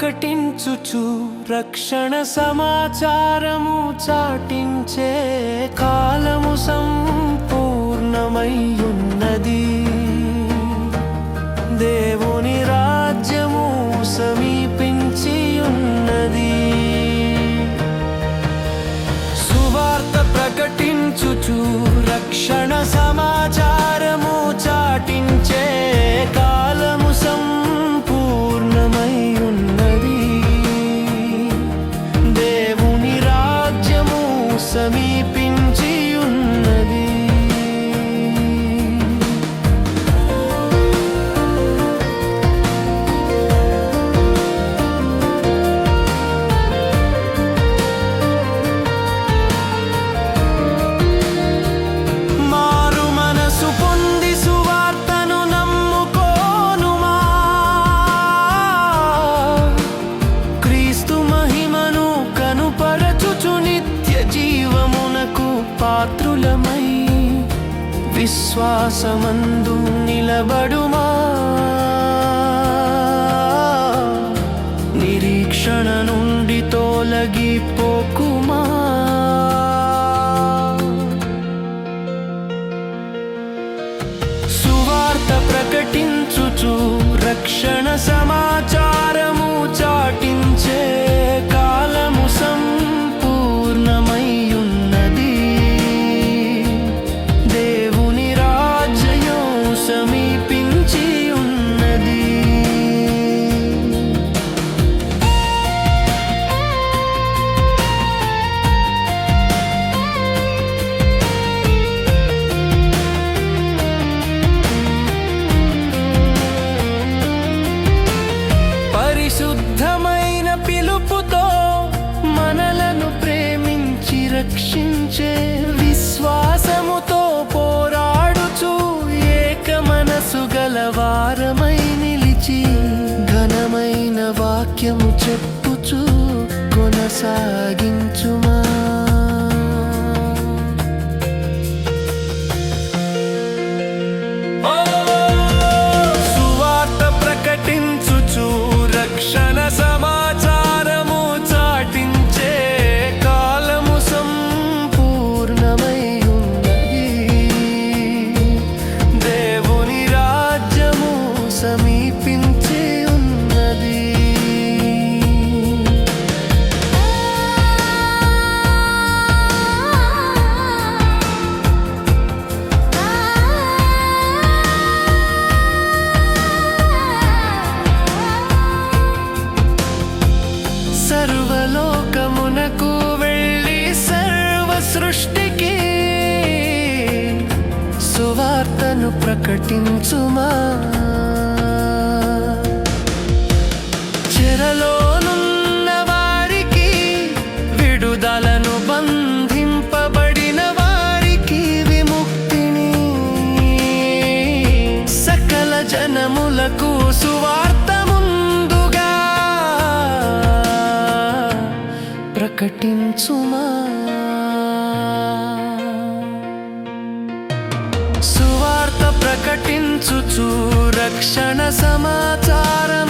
ప్రకటించుచు రక్షణ సమాచారము చాటించే కాలము సంపూర్ణమయ్యు జీవమునకు పాత్రులమై విశ్వాసమందు నిలబడు. వాక్యము చెప్పుచు కొనసాగి సృష్టికి సువార్తను ప్రకటించుమా? వారికి బంధింపబడిన వారికి విముక్తిని సకల జనములకు సువార్త ముందుగా ప్రకటించుమా? సువార్త ప్రకటించుచు రక్షణ సమాచారం